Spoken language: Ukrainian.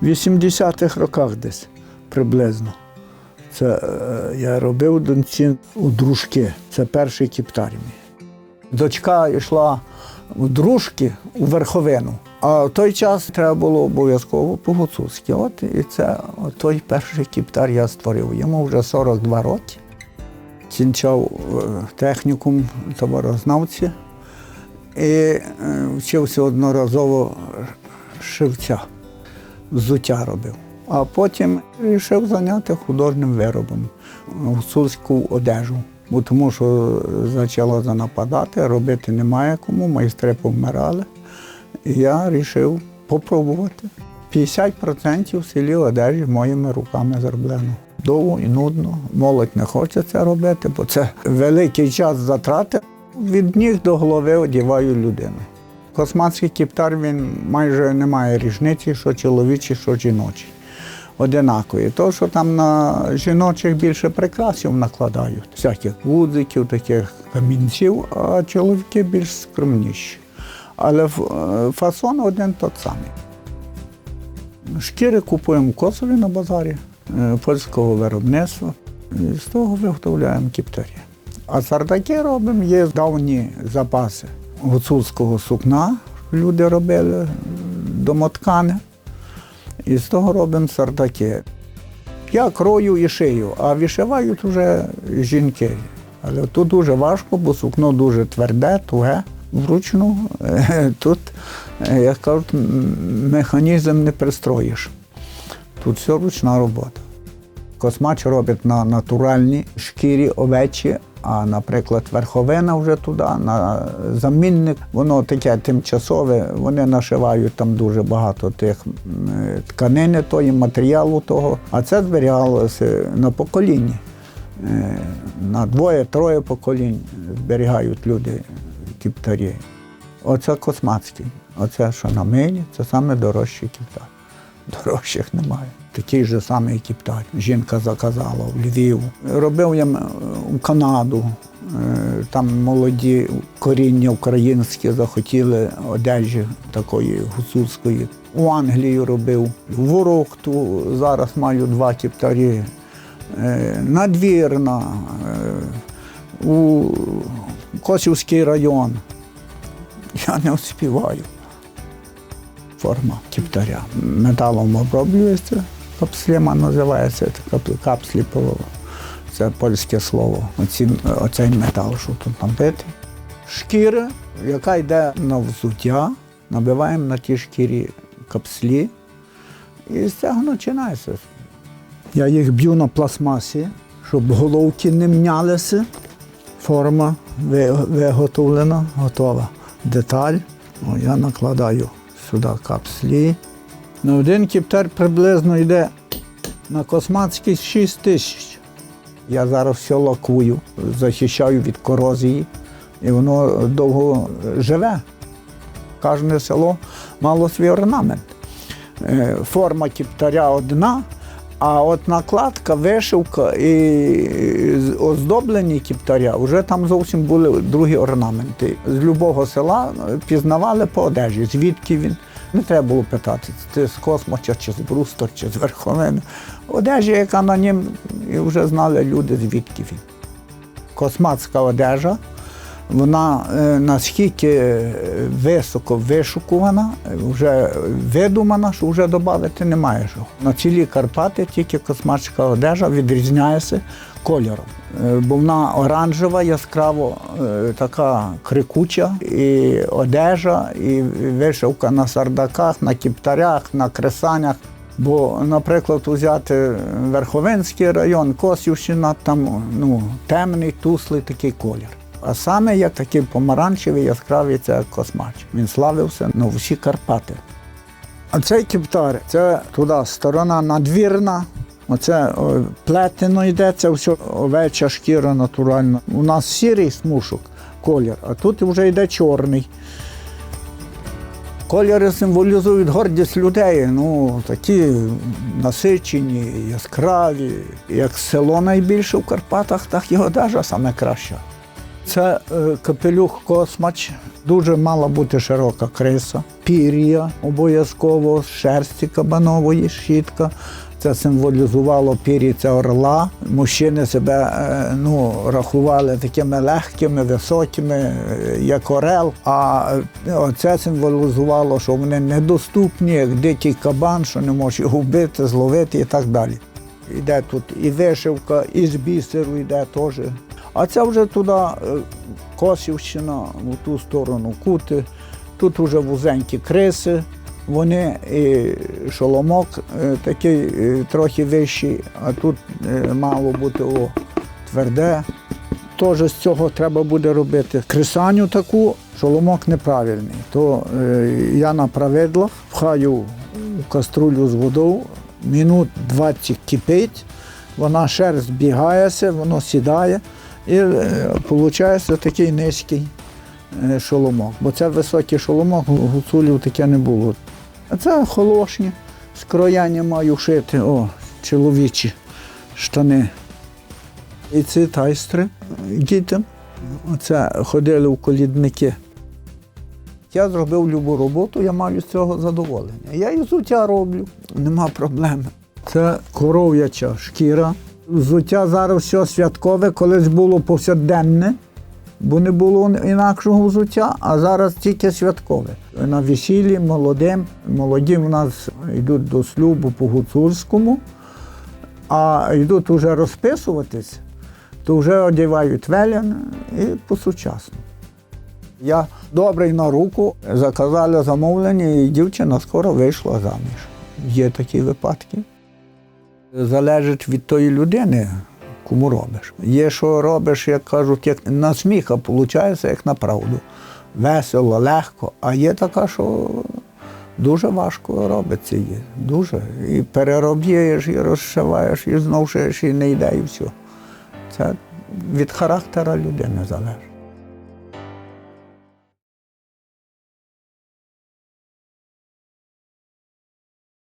В 80-х роках десь приблизно. Це е, я робив доньці у дружки. Це перший кіптар. Дочка йшла в дружки у верховину. А в той час треба було обов'язково по-гуцульськи. От і це от той перший кіптар я створив. Йому вже 42 роки. Кінчав е, технікум товарознавці і е, вчився одноразово шивця, взуття робив. А потім вирішив зайняти художнім виробом, гуцульську одежу. Бо тому що почало занападати, робити немає кому, майстри повмирали. І я вирішив попробувати. 50% в селі одежі моїми руками зроблено. Довго і нудно. Молодь не хоче це робити, бо це великий час затрати. Від ніг до голови одіваю людину. Косматський кіптар він майже не має різниці, що чоловічий, що жіночий. Одинакові. То, що там на жіночих більше прикрасів накладають, всяких гудзиків, таких камінців, а чоловіки більш скромніші. Але е, фасон один тот самий. Шкіри купуємо косові на базарі е, польського виробництва. І з того виготовляємо кіптарі. А сардаки робимо, є давні запаси гуцульського сукна, люди робили домоткани. І з того робимо сардаки. Я крою і шию, а вишивають вже жінки. Але тут дуже важко, бо сукно дуже тверде, туге, вручну. Е, Тут, е, як кажуть, механізм не пристроїш. Тут все ручна робота. Космач робить на натуральній шкірі овечі, а, наприклад, верховина вже туди, на замінник, воно таке тимчасове, вони нашивають там дуже багато тих тканини, тої, матеріалу того, а це зберігалося на поколінні. Е, На двоє-троє поколінь зберігають люди кіптарі. Оце космацький. Оце, що на милі, це саме дорожчий кіптар. Дорожчих немає. Такий же самий кіптар. Жінка заказала в Львів. Робив я у Канаду. Е, Там молоді коріння українські захотіли одежі такої гуцульської. У Англії робив. В Ворохту зараз маю два кіптарі. Е, Надвірна, е, у Косівський район. Я не успіваю форма кіптаря. Металом оброблюється, капслема називається, капслі це польське слово. Оці, оцей метал, що тут набитий. Шкіра, яка йде на взуття, набиваємо на тій шкірі капслі, і з цього починається. Я їх б'ю на пластмасі, щоб головки не мнялися. Форма виготовлена, готова. Деталь. Я накладаю сюди капслі. На один кіптер приблизно йде на космацький 6 тисяч. Я зараз все лакую, захищаю від корозії, і воно довго живе. Кожне село мало свій орнамент. Е, Форма кіптаря одна, а от накладка, вишивка і оздоблені кіптаря вже там зовсім були другі орнаменти. З любого села пізнавали по одежі, звідки він. Не треба було питати, ти з космоча, чи з Брустор, чи з Верховини. Одежа, яка на нім, і вже знали люди, звідки він. Косматська одежа, вона е, наскільки е, високо вишукувана, вже видумана, що вже додати немає що. На цілі Карпати тільки косматська одежа відрізняється кольором. Е, Бо вона оранжева, яскраво така крикуча, і одежа, і вишивка на сардаках, на кіптарях, на кресанях. Бо, наприклад, взяти Верховинський район, Косівщина, там ну, темний, туслий такий колір. А саме як такий помаранчевий, яскравий це космач. Він славився на всі Карпати. А цей кіптар це туди сторона надвірна. Оце плетено йде, це все овеча шкіра натуральна. У нас сірий смушок колір, а тут вже йде чорний. Кольори символізують гордість людей, ну такі насичені, яскраві. Як село найбільше в Карпатах, так і одежа саме краща. Це е, капелюх космач, дуже мала бути широка криса, пір'я обов'язково, шерсті кабанової, щітка. Це символізувало пір'я орла. Мужчини себе е, ну, рахували такими легкими, високими, е, як орел. А це символізувало, що вони недоступні, як дикий кабан, що не можеш його вбити, зловити і так далі. Іде тут і вишивка, і з бісеру йде теж. А це вже туди е, Косівщина, в ту сторону Кути. Тут вже вузенькі криси. Вони і шоломок е, такий е, трохи вищий, а тут мало бути о, тверде. Теж з цього треба буде робити крисаню таку, шоломок неправильний. То я на правидлах пхаю каструлю з водою, минут 20 кипить, вона шерсть бігається, воно сідає і виходить такий низький е, шоломок. Бо це високий шоломок, гуцулів таке не було. А це холошні, з крояння маю шити, о, чоловічі штани. І ці тайстри дітям. Оце ходили в колідники. Я зробив любу роботу, я маю з цього задоволення. Я і взуття роблю, нема проблеми. Це коров'яча шкіра. Взуття зараз все святкове, колись було повсякденне, бо не було інакшого взуття, а зараз тільки святкове. На весіллі молодим, молоді в нас йдуть до шлюбу по гуцульському, а йдуть вже розписуватись, то вже одягають велян і по-сучасному. Я добрий на руку, заказали замовлення, і дівчина скоро вийшла заміж. Є такі випадки. Залежить від тої людини, кому робиш. Є, що робиш, як кажуть, як на сміх, а виходить, як на правду. Весело, легко. А є така, що дуже важко робиться є. Дуже. І перероб'єш, і розшиваєш, і знов шиєш, і не йде, і все. Це від характера людини залежить.